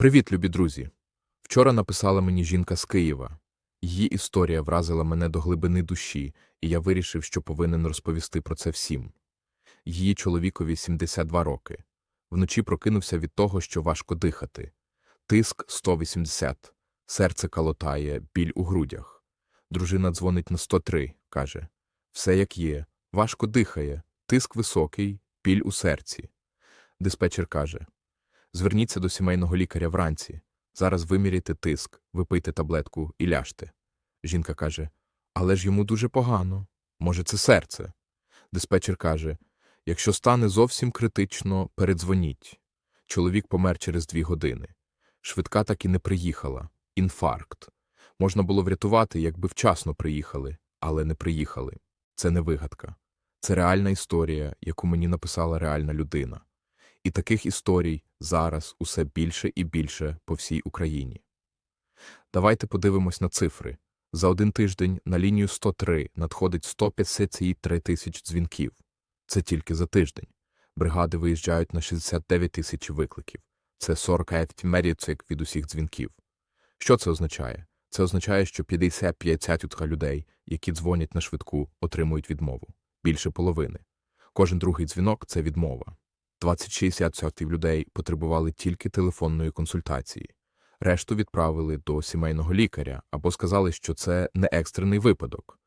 Привіт, любі друзі! Вчора написала мені жінка з Києва. Її історія вразила мене до глибини душі, і я вирішив, що повинен розповісти про це всім. Її чоловікові 72 роки. Вночі прокинувся від того, що важко дихати. Тиск 180, серце калотає, біль у грудях. Дружина дзвонить на 103, каже Все як є, важко дихає, тиск високий, біль у серці. Диспетчер каже Зверніться до сімейного лікаря вранці. Зараз виміряйте тиск, випийте таблетку і ляжте. Жінка каже, але ж йому дуже погано. Може, це серце. Диспетчер каже, якщо стане зовсім критично, передзвоніть. Чоловік помер через дві години. Швидка так і не приїхала. Інфаркт. Можна було врятувати, якби вчасно приїхали, але не приїхали. Це не вигадка. Це реальна історія, яку мені написала реальна людина. І таких історій зараз усе більше і більше по всій Україні. Давайте подивимось на цифри. За один тиждень на лінію 103 надходить 153 тисяч дзвінків. Це тільки за тиждень. Бригади виїжджають на 69 тисяч викликів. Це 45 меріцик від усіх дзвінків. Що це означає? Це означає, що 55% людей, які дзвонять на швидку, отримують відмову. Більше половини. Кожен другий дзвінок це відмова. 20-60% людей потребували тільки телефонної консультації. Решту відправили до сімейного лікаря або сказали, що це не екстрений випадок.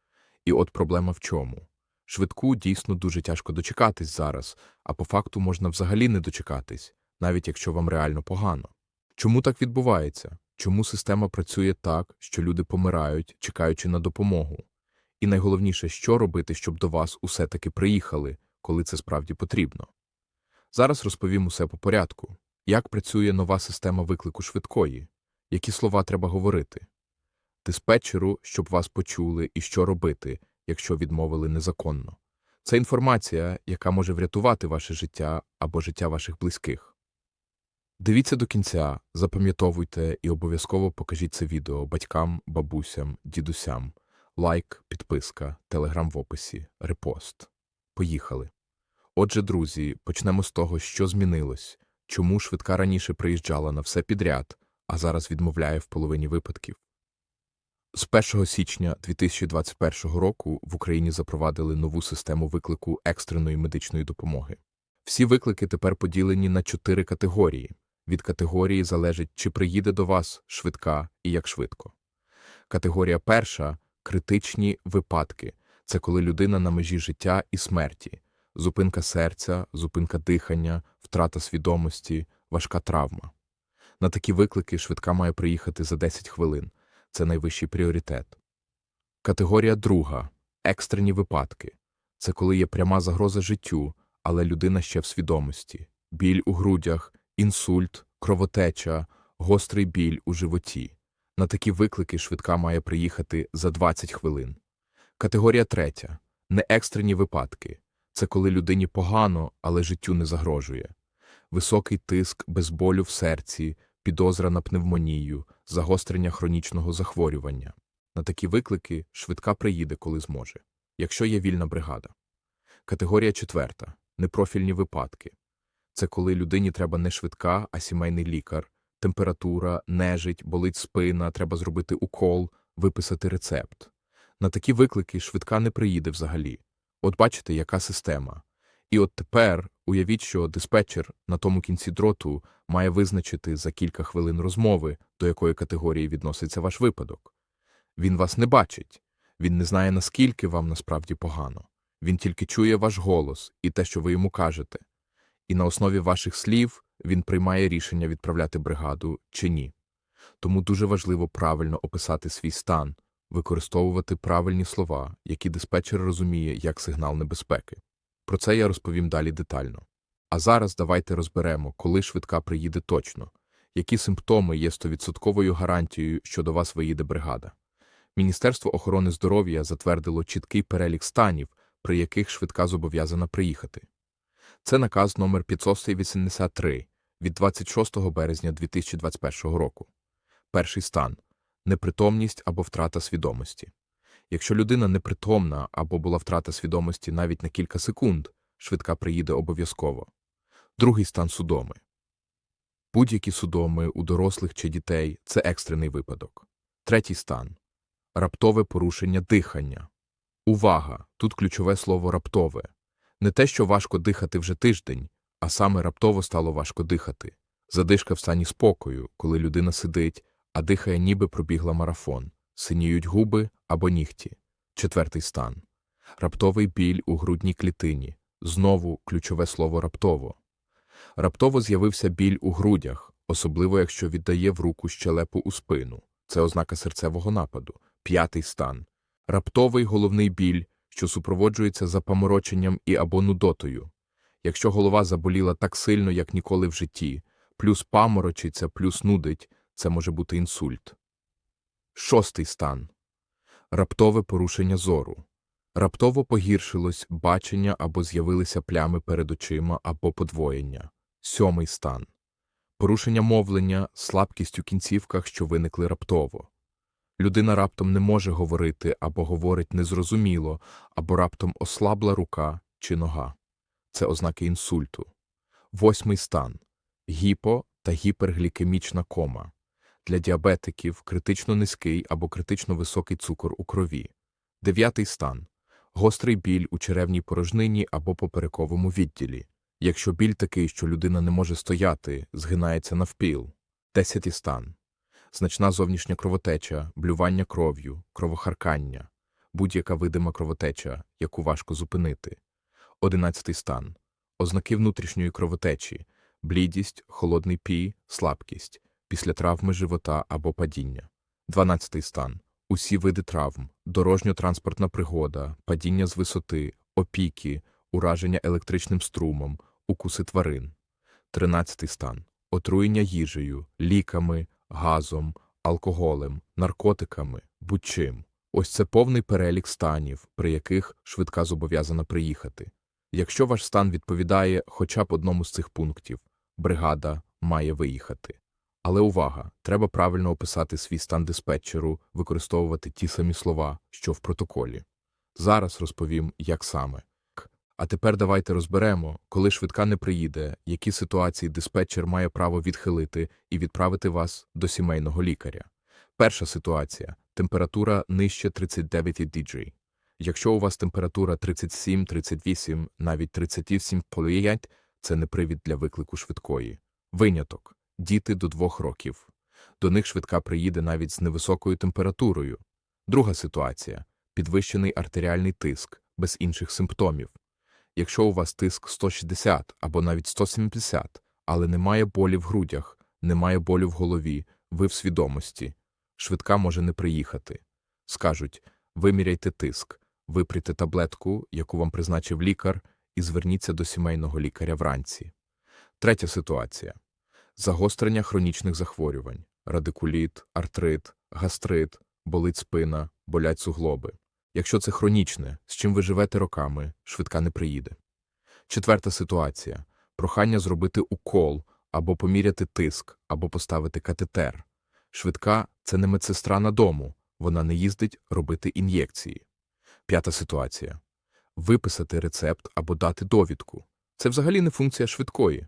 І от проблема в чому? Швидку дійсно дуже тяжко дочекатись зараз, а по факту можна взагалі не дочекатись, навіть якщо вам реально погано. Чому так відбувається? Чому система працює так, що люди помирають, чекаючи на допомогу? І найголовніше, що робити, щоб до вас усе таки приїхали, коли це справді потрібно? Зараз розповім усе по порядку. Як працює нова система виклику швидкої? Які слова треба говорити? Диспетчеру, щоб вас почули і що робити, якщо відмовили незаконно. Це інформація, яка може врятувати ваше життя або життя ваших близьких. Дивіться до кінця, запам'ятовуйте і обов'язково покажіть це відео батькам, бабусям, дідусям. Лайк, підписка, телеграм в описі, репост. Поїхали. Отже, друзі, почнемо з того, що змінилось, чому швидка раніше приїжджала на все підряд, а зараз відмовляє в половині випадків. З 1 січня 2021 року в Україні запровадили нову систему виклику екстреної медичної допомоги. Всі виклики тепер поділені на чотири категорії. Від категорії залежить, чи приїде до вас швидка і як швидко. Категорія перша критичні випадки це коли людина на межі життя і смерті зупинка серця, зупинка дихання, втрата свідомості, важка травма. На такі виклики швидка має приїхати за 10 хвилин. Це найвищий пріоритет. Категорія друга екстрені випадки це коли є пряма загроза життю, але людина ще в свідомості, біль у грудях, інсульт, кровотеча, гострий біль у животі. На такі виклики швидка має приїхати за 20 хвилин. Категорія третя неекстрені випадки це коли людині погано, але життю не загрожує. Високий тиск без болю в серці, підозра на пневмонію, загострення хронічного захворювання. На такі виклики швидка приїде, коли зможе, якщо є вільна бригада. Категорія четверта непрофільні випадки. Це коли людині треба не швидка, а сімейний лікар, температура, нежить, болить спина, треба зробити укол, виписати рецепт. На такі виклики швидка не приїде взагалі. От бачите, яка система. І от тепер уявіть, що диспетчер на тому кінці дроту має визначити за кілька хвилин розмови, до якої категорії відноситься ваш випадок. Він вас не бачить, він не знає, наскільки вам насправді погано. Він тільки чує ваш голос і те, що ви йому кажете. І на основі ваших слів він приймає рішення відправляти бригаду чи ні. Тому дуже важливо правильно описати свій стан, використовувати правильні слова, які диспетчер розуміє як сигнал небезпеки. Про це я розповім далі детально. А зараз давайте розберемо, коли швидка приїде точно, які симптоми є стовідсотковою гарантією, що до вас виїде бригада. Міністерство охорони здоров'я затвердило чіткий перелік станів, при яких швидка зобов'язана приїхати. Це наказ номер 583 від 26 березня 2021 року. Перший стан непритомність або втрата свідомості. Якщо людина непритомна або була втрата свідомості навіть на кілька секунд, швидка приїде обов'язково. Другий стан судоми. Будь-які судоми у дорослих чи дітей це екстрений випадок. Третій стан раптове порушення дихання. Увага! Тут ключове слово раптове. Не те, що важко дихати вже тиждень, а саме раптово стало важко дихати. Задишка в стані спокою, коли людина сидить, а дихає, ніби пробігла марафон, синіють губи або нігті. Четвертий стан раптовий біль у грудній клітині. Знову ключове слово раптово. Раптово з'явився біль у грудях, особливо якщо віддає в руку щелепу у спину. Це ознака серцевого нападу. П'ятий стан. Раптовий головний біль, що супроводжується запамороченням і або нудотою. Якщо голова заболіла так сильно, як ніколи в житті, плюс паморочиться, плюс нудить, це може бути інсульт. Шостий стан. Раптове порушення зору. Раптово погіршилось бачення або з'явилися плями перед очима або подвоєння. Сьомий стан. Порушення мовлення, слабкість у кінцівках, що виникли раптово. Людина раптом не може говорити або говорить незрозуміло, або раптом ослабла рука чи нога. Це ознаки інсульту. Восьмий стан. Гіпо та гіперглікемічна кома. Для діабетиків критично низький або критично високий цукор у крові. Дев'ятий стан. Гострий біль у черевній порожнині або поперековому відділі. Якщо біль такий, що людина не може стояти, згинається навпіл. Десятий стан. Значна зовнішня кровотеча, блювання кров'ю, кровохаркання, будь-яка видима кровотеча, яку важко зупинити. Одинадцятий стан. Ознаки внутрішньої кровотечі, блідість, холодний пій, слабкість, після травми живота або падіння. Дванадцятий стан. Усі види травм, дорожньо-транспортна пригода, падіння з висоти, опіки, ураження електричним струмом, укуси тварин. Тринадцятий стан. Отруєння їжею, ліками, газом, алкоголем, наркотиками, будь-чим. Ось це повний перелік станів, при яких швидка зобов'язана приїхати. Якщо ваш стан відповідає хоча б одному з цих пунктів, бригада має виїхати. Але увага, треба правильно описати свій стан диспетчеру, використовувати ті самі слова, що в протоколі. Зараз розповім, як саме. А тепер давайте розберемо, коли швидка не приїде, які ситуації диспетчер має право відхилити і відправити вас до сімейного лікаря. Перша ситуація температура нижче 39 діджей. Якщо у вас температура 37, 38, навіть 37 поліять, це не привід для виклику швидкої. Виняток діти до двох років. До них швидка приїде навіть з невисокою температурою. Друга ситуація підвищений артеріальний тиск без інших симптомів. Якщо у вас тиск 160 або навіть 170, але немає болі в грудях, немає болю в голові, ви в свідомості, швидка може не приїхати. Скажуть виміряйте тиск, випрійте таблетку, яку вам призначив лікар, і зверніться до сімейного лікаря вранці. Третя ситуація загострення хронічних захворювань, радикуліт, артрит, гастрит, болить спина, болять суглоби. Якщо це хронічне, з чим ви живете роками, швидка не приїде. Четверта ситуація прохання зробити укол або поміряти тиск, або поставити катетер. Швидка це не медсестра на дому, вона не їздить робити ін'єкції. П'ята ситуація виписати рецепт або дати довідку. Це взагалі не функція швидкої.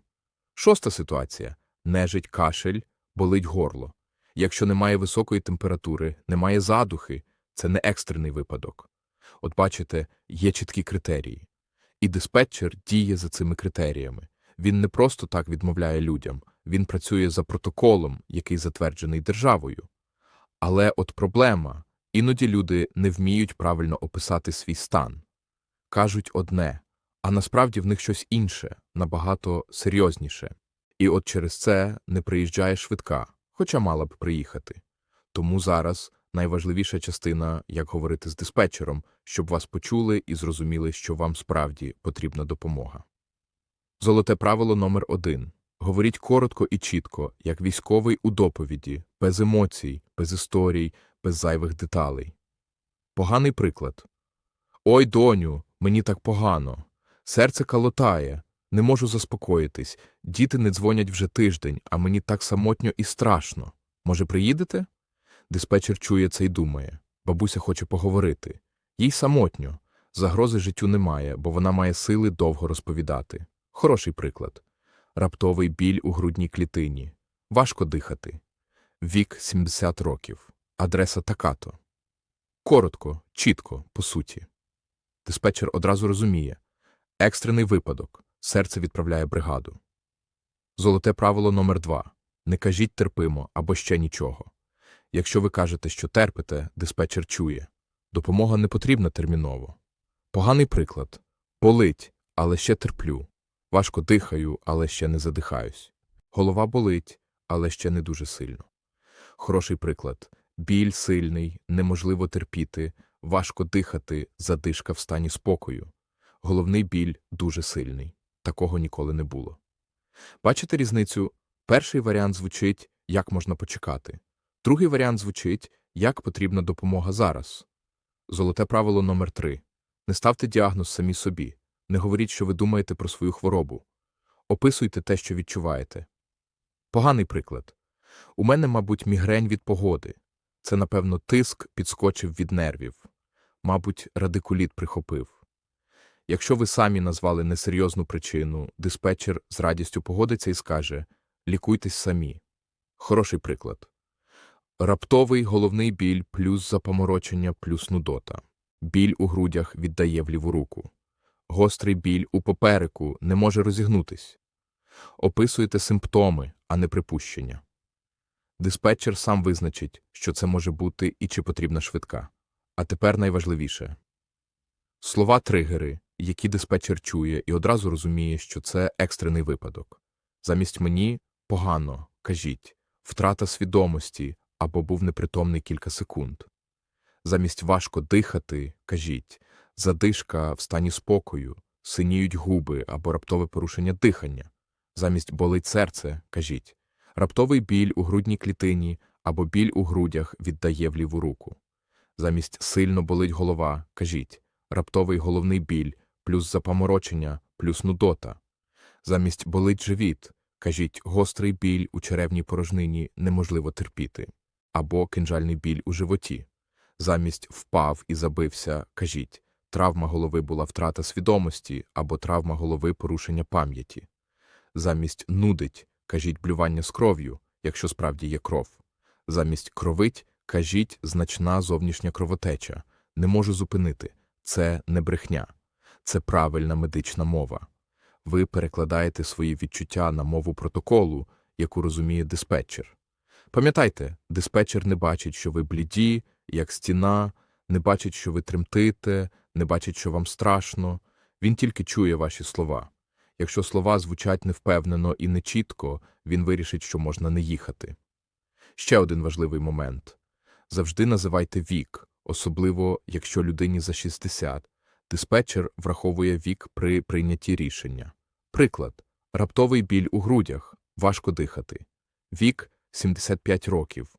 Шоста ситуація нежить кашель, болить горло. Якщо немає високої температури, немає задухи, це не екстрений випадок. От бачите, є чіткі критерії. І диспетчер діє за цими критеріями. Він не просто так відмовляє людям, він працює за протоколом, який затверджений державою. Але от проблема іноді люди не вміють правильно описати свій стан. Кажуть одне, а насправді в них щось інше, набагато серйозніше. І от через це не приїжджає швидка, хоча мала б приїхати. Тому зараз найважливіша частина, як говорити з диспетчером, щоб вас почули і зрозуміли, що вам справді потрібна допомога. Золоте правило номер один. Говоріть коротко і чітко, як військовий у доповіді, без емоцій, без історій, без зайвих деталей. Поганий приклад. Ой, доню, мені так погано. Серце калотає, не можу заспокоїтись. Діти не дзвонять вже тиждень, а мені так самотньо і страшно. Може, приїдете? Диспетчер чує це і думає. Бабуся хоче поговорити. Їй самотньо. Загрози життю немає, бо вона має сили довго розповідати. Хороший приклад. Раптовий біль у грудній клітині. Важко дихати. Вік 70 років. Адреса така-то. Коротко, чітко, по суті. Диспетчер одразу розуміє. Екстрений випадок. Серце відправляє бригаду. Золоте правило номер два. Не кажіть терпимо або ще нічого. Якщо ви кажете, що терпите, диспетчер чує. Допомога не потрібна терміново. Поганий приклад. Болить, але ще терплю. Важко дихаю, але ще не задихаюсь. Голова болить, але ще не дуже сильно. Хороший приклад. Біль сильний, неможливо терпіти, важко дихати, задишка в стані спокою. Головний біль дуже сильний. Такого ніколи не було. Бачите різницю? Перший варіант звучить, як можна почекати. Другий варіант звучить, як потрібна допомога зараз. Золоте правило номер три. Не ставте діагноз самі собі. Не говоріть, що ви думаєте про свою хворобу. Описуйте те, що відчуваєте. Поганий приклад. У мене, мабуть, мігрень від погоди. Це, напевно, тиск підскочив від нервів. Мабуть, радикуліт прихопив. Якщо ви самі назвали несерйозну причину, диспетчер з радістю погодиться і скаже «лікуйтесь самі». Хороший приклад. Раптовий головний біль плюс запоморочення плюс нудота. Біль у грудях віддає в ліву руку. Гострий біль у попереку не може розігнутись. Описуєте симптоми, а не припущення. Диспетчер сам визначить, що це може бути і чи потрібна швидка. А тепер найважливіше. Слова тригери, які диспетчер чує і одразу розуміє, що це екстрений випадок. Замість мені погано, кажіть, втрата свідомості або був непритомний кілька секунд. Замість важко дихати, кажіть, задишка в стані спокою, синіють губи або раптове порушення дихання. Замість болить серце, кажіть, раптовий біль у грудній клітині або біль у грудях віддає в ліву руку. Замість сильно болить голова, кажіть, раптовий головний біль плюс запаморочення плюс нудота. Замість болить живіт, кажіть, гострий біль у черевній порожнині неможливо терпіти, або кинжальний біль у животі. Замість впав і забився, кажіть, травма голови була втрата свідомості або травма голови порушення пам'яті. Замість нудить, кажіть блювання з кров'ю, якщо справді є кров. Замість кровить, кажіть значна зовнішня кровотеча. Не можу зупинити. Це не брехня. Це правильна медична мова. Ви перекладаєте свої відчуття на мову протоколу, яку розуміє диспетчер. Пам'ятайте, диспетчер не бачить, що ви бліді, як стіна, не бачить, що ви тремтите, не бачить, що вам страшно. Він тільки чує ваші слова. Якщо слова звучать невпевнено і нечітко, він вирішить, що можна не їхати. Ще один важливий момент. Завжди називайте вік, особливо, якщо людині за 60. Диспетчер враховує вік при прийнятті рішення. Приклад. Раптовий біль у грудях. Важко дихати. Вік – 75 років.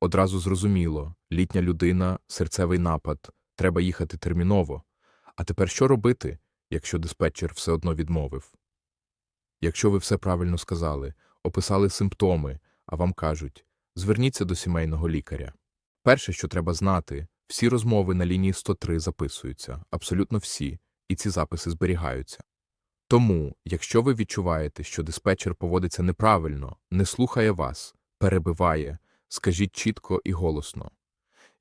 Одразу зрозуміло, літня людина, серцевий напад, треба їхати терміново. А тепер що робити, якщо диспетчер все одно відмовив? Якщо ви все правильно сказали, описали симптоми, а вам кажуть зверніться до сімейного лікаря. Перше, що треба знати, всі розмови на лінії 103 записуються, абсолютно всі, і ці записи зберігаються. Тому, якщо ви відчуваєте, що диспетчер поводиться неправильно, не слухає вас, перебиває, скажіть чітко і голосно.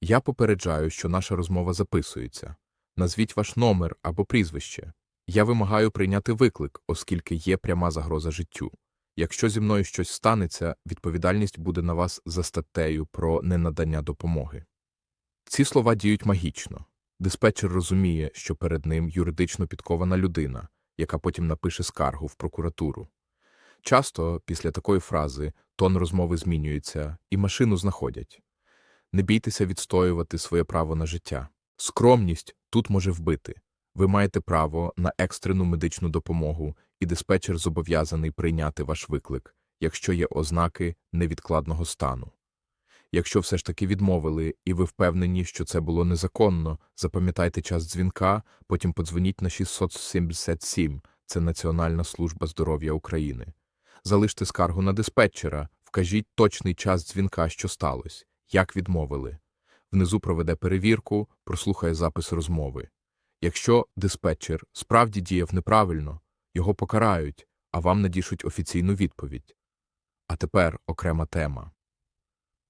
Я попереджаю, що наша розмова записується. Назвіть ваш номер або прізвище. Я вимагаю прийняти виклик, оскільки є пряма загроза життю. Якщо зі мною щось станеться, відповідальність буде на вас за статтею про ненадання допомоги. Ці слова діють магічно. Диспетчер розуміє, що перед ним юридично підкована людина, яка потім напише скаргу в прокуратуру. Часто після такої фрази тон розмови змінюється і машину знаходять. Не бійтеся відстоювати своє право на життя. Скромність тут може вбити. Ви маєте право на екстрену медичну допомогу, і диспетчер зобов'язаний прийняти ваш виклик, якщо є ознаки невідкладного стану. Якщо все ж таки відмовили, і ви впевнені, що це було незаконно, запам'ятайте час дзвінка, потім подзвоніть на 677 – це Національна служба здоров'я України. Залиште скаргу на диспетчера, вкажіть точний час дзвінка, що сталося, як відмовили. Внизу проведе перевірку, прослухає запис розмови. Якщо диспетчер справді діяв неправильно, його покарають, а вам надішуть офіційну відповідь. А тепер окрема тема.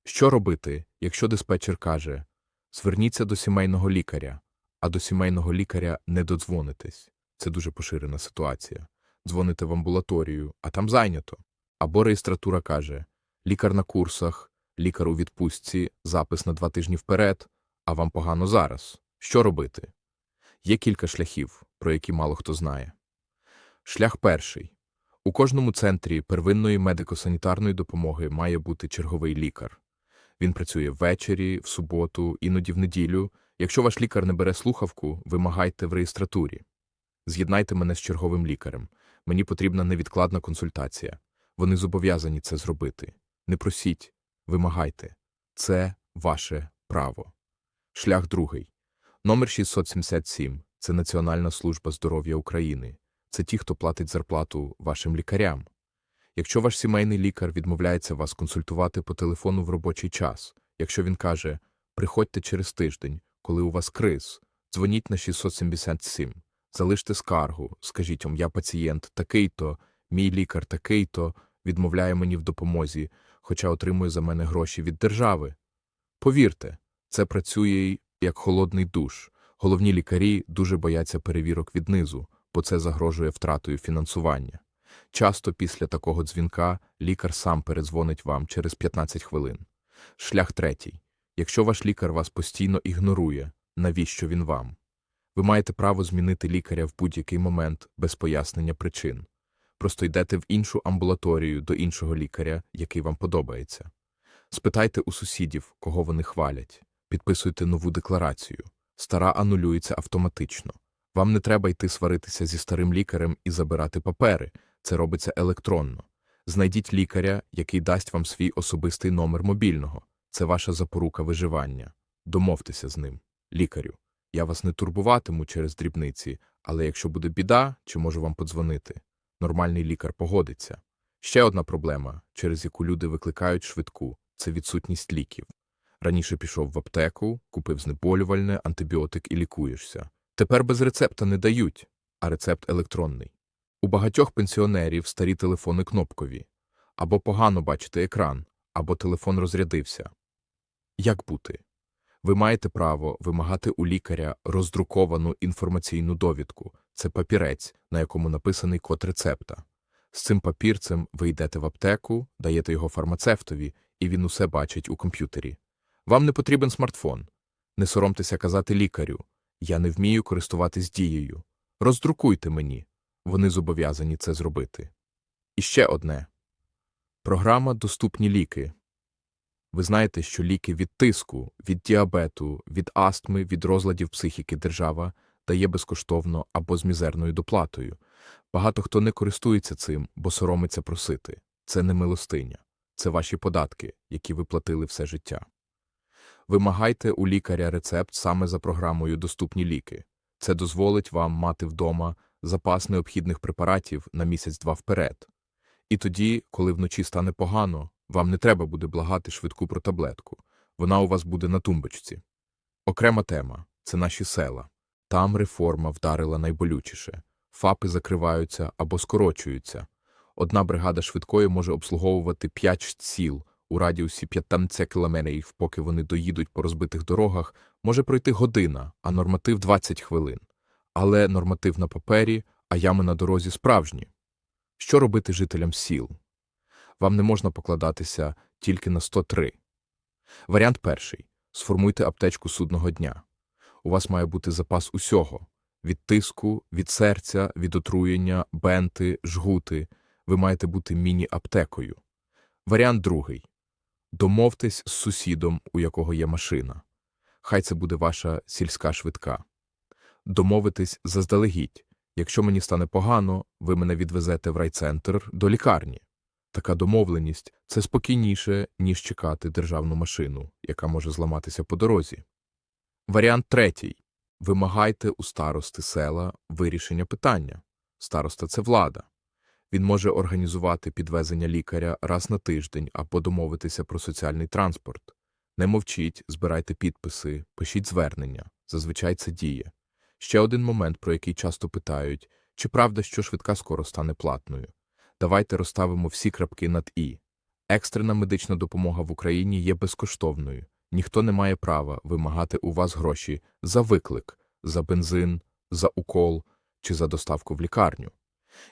Що робити, якщо диспетчер каже «Зверніться до сімейного лікаря», а до сімейного лікаря не додзвонитесь? Це дуже поширена ситуація. Дзвоните в амбулаторію, а там зайнято. Або реєстратура каже «Лікар на курсах», «Лікар у відпустці», запис на два тижні вперед, а вам погано зараз. Що робити? Є кілька шляхів, про які мало хто знає. Шлях перший. У кожному центрі первинної медико-санітарної допомоги має бути черговий лікар. Він працює ввечері, в суботу, іноді в неділю. Якщо ваш лікар не бере слухавку, вимагайте в реєстратурі. З'єднайте мене з черговим лікарем. Мені потрібна невідкладна консультація. Вони зобов'язані це зробити. Не просіть, вимагайте. Це ваше право. Шлях другий. Номер 677 – це Національна служба здоров'я України. Це ті, хто платить зарплату вашим лікарям. Якщо ваш сімейний лікар відмовляється вас консультувати по телефону в робочий час, якщо він каже «приходьте через тиждень, коли у вас криз, дзвоніть на 677, залиште скаргу, скажіть вам, я пацієнт такий-то, мій лікар такий-то, відмовляє мені в допомозі, хоча отримує за мене гроші від держави. Повірте, це працює як холодний душ. Головні лікарі дуже бояться перевірок віднизу, бо це загрожує втратою фінансування. Часто після такого дзвінка лікар сам передзвонить вам через 15 хвилин. Шлях третій. Якщо ваш лікар вас постійно ігнорує, навіщо він вам? Ви маєте право змінити лікаря в будь-який момент без пояснення причин. Просто йдете в іншу амбулаторію до іншого лікаря, який вам подобається. Спитайте у сусідів, кого вони хвалять. Підписуйте нову декларацію. Стара анулюється автоматично. Вам не треба йти сваритися зі старим лікарем і забирати папери. Це робиться електронно. Знайдіть лікаря, який дасть вам свій особистий номер мобільного. Це ваша запорука виживання. Домовтеся з ним. Лікарю. Я вас не турбуватиму через дрібниці, але якщо буде біда, чи можу вам подзвонити? Нормальний лікар погодиться. Ще одна проблема, через яку люди викликають швидку це відсутність ліків. Раніше пішов в аптеку, купив знеболювальне, антибіотик і лікуєшся. Тепер без рецепта не дають, а рецепт електронний. У багатьох пенсіонерів старі телефони кнопкові. Або погано бачите екран, або телефон розрядився. Як бути? Ви маєте право вимагати у лікаря роздруковану інформаційну довідку. Це папірець, на якому написаний код рецепта. З цим папірцем ви йдете в аптеку, даєте його фармацевтові, і він усе бачить у комп'ютері. Вам не потрібен смартфон. Не соромтеся казати лікарю. Я не вмію користуватись дією. Роздрукуйте мені. Вони зобов'язані це зробити. І ще одне. Програма «Доступні ліки». Ви знаєте, що ліки від тиску, від діабету, від астми, від розладів психіки держава дає безкоштовно або з мізерною доплатою. Багато хто не користується цим, бо соромиться просити. Це не милостиня. Це ваші податки, які ви платили все життя. Вимагайте у лікаря рецепт саме за програмою «Доступні ліки». Це дозволить вам мати вдома запас необхідних препаратів на місяць-два вперед. І тоді, коли вночі стане погано, вам не треба буде благати швидку про таблетку. Вона у вас буде на тумбочці. Окрема тема – це наші села. Там реформа вдарила найболючіше. ФАПи закриваються або скорочуються. Одна бригада швидкої може обслуговувати 5 сіл у радіусі 15 кілометрів, поки вони доїдуть по розбитих дорогах, може пройти година, а норматив 20 хвилин. Але норматив на папері, а ями на дорозі справжні. Що робити жителям сіл? Вам не можна покладатися тільки на 103. Варіант перший. Сформуйте аптечку судного дня. У вас має бути запас усього. Від тиску, від серця, від отруєння, бенти, жгути. Ви маєте бути міні-аптекою. Варіант другий. Домовтесь з сусідом, у якого є машина. Хай це буде ваша сільська швидка. Домовитись заздалегідь. Якщо мені стане погано, ви мене відвезете в райцентр до лікарні. Така домовленість – це спокійніше, ніж чекати державну машину, яка може зламатися по дорозі. Варіант третій. Вимагайте у старости села вирішення питання. Староста – це влада. Він може організувати підвезення лікаря раз на тиждень або домовитися про соціальний транспорт. Не мовчіть, збирайте підписи, пишіть звернення. Зазвичай це діє. Ще один момент, про який часто питають, чи правда, що швидка скоро стане платною. Давайте розставимо всі крапки над «і». Екстрена медична допомога в Україні є безкоштовною. Ніхто не має права вимагати у вас гроші за виклик, за бензин, за укол чи за доставку в лікарню.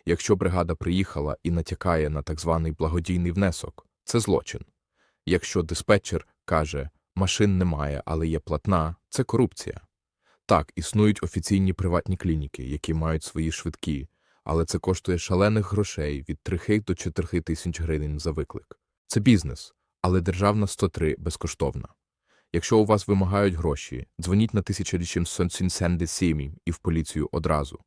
Якщо бригада приїхала і натякає на так званий благодійний внесок, це злочин. Якщо диспетчер каже машин немає, але є платна, це корупція. Так, існують офіційні приватні клініки, які мають свої швидкі, але це коштує шалених грошей від 3 до 4 тисяч гривень за виклик. Це бізнес, але державна 103 безкоштовна. Якщо у вас вимагають гроші, дзвоніть на 1877 і в поліцію одразу.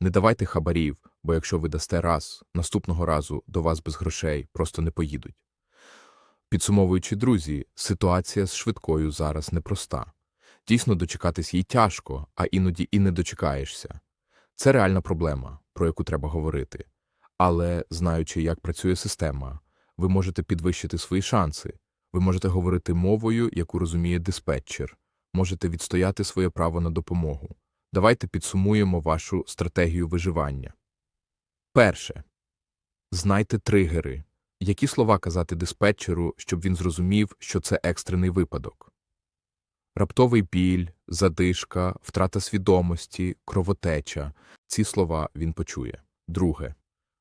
Не давайте хабарів, бо якщо ви дасте раз, наступного разу до вас без грошей просто не поїдуть. Підсумовуючи, друзі, ситуація з швидкою зараз непроста. Дійсно, дочекатись їй тяжко, а іноді і не дочекаєшся. Це реальна проблема, про яку треба говорити. Але, знаючи, як працює система, ви можете підвищити свої шанси. Ви можете говорити мовою, яку розуміє диспетчер, можете відстояти своє право на допомогу. Давайте підсумуємо вашу стратегію виживання. Перше. Знайте тригери. Які слова казати диспетчеру, щоб він зрозумів, що це екстрений випадок? Раптовий біль, задишка, втрата свідомості, кровотеча. Ці слова він почує. Друге.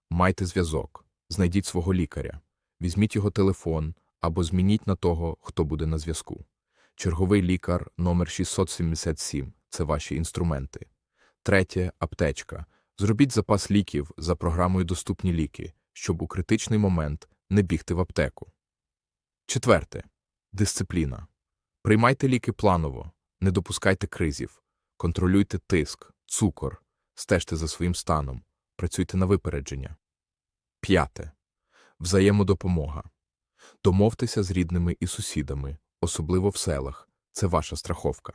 Майте зв'язок. Знайдіть свого лікаря. Візьміть його телефон або змініть на того, хто буде на зв'язку. Черговий лікар номер 677 – це ваші інструменти. Третє – аптечка. Зробіть запас ліків за програмою «Доступні ліки», щоб у критичний момент не бігти в аптеку. Четверте – дисципліна. Приймайте ліки планово, не допускайте кризів, контролюйте тиск, цукор, стежте за своїм станом, працюйте на випередження. П'яте. Взаємодопомога. Домовтеся з рідними і сусідами, особливо в селах. Це ваша страховка.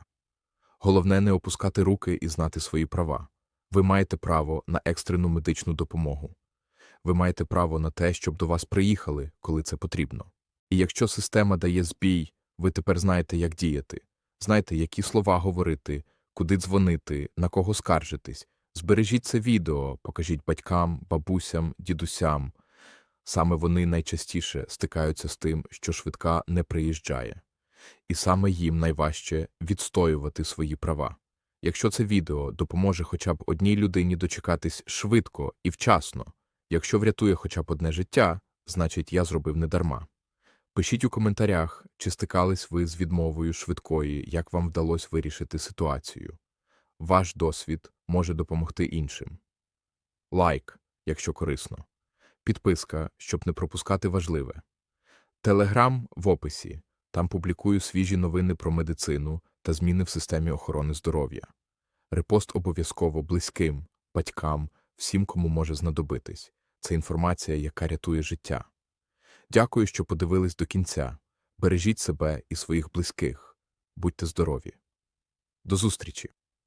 Головне не опускати руки і знати свої права. Ви маєте право на екстрену медичну допомогу. Ви маєте право на те, щоб до вас приїхали, коли це потрібно. І якщо система дає збій, ви тепер знаєте, як діяти. Знаєте, які слова говорити, куди дзвонити, на кого скаржитись. Збережіть це відео, покажіть батькам, бабусям, дідусям. Саме вони найчастіше стикаються з тим, що швидка не приїжджає. І саме їм найважче відстоювати свої права. Якщо це відео допоможе хоча б одній людині дочекатись швидко і вчасно, якщо врятує хоча б одне життя, значить я зробив недарма. Пишіть у коментарях, чи стикались ви з відмовою швидкої, як вам вдалося вирішити ситуацію. Ваш досвід може допомогти іншим. Лайк, якщо корисно. Підписка, щоб не пропускати важливе. Телеграм в описі. Там публікую свіжі новини про медицину та зміни в системі охорони здоров'я. Репост обов'язково близьким, батькам, всім, кому може знадобитись. Це інформація, яка рятує життя. Дякую, що подивились до кінця. Бережіть себе і своїх близьких. Будьте здорові. До зустрічі!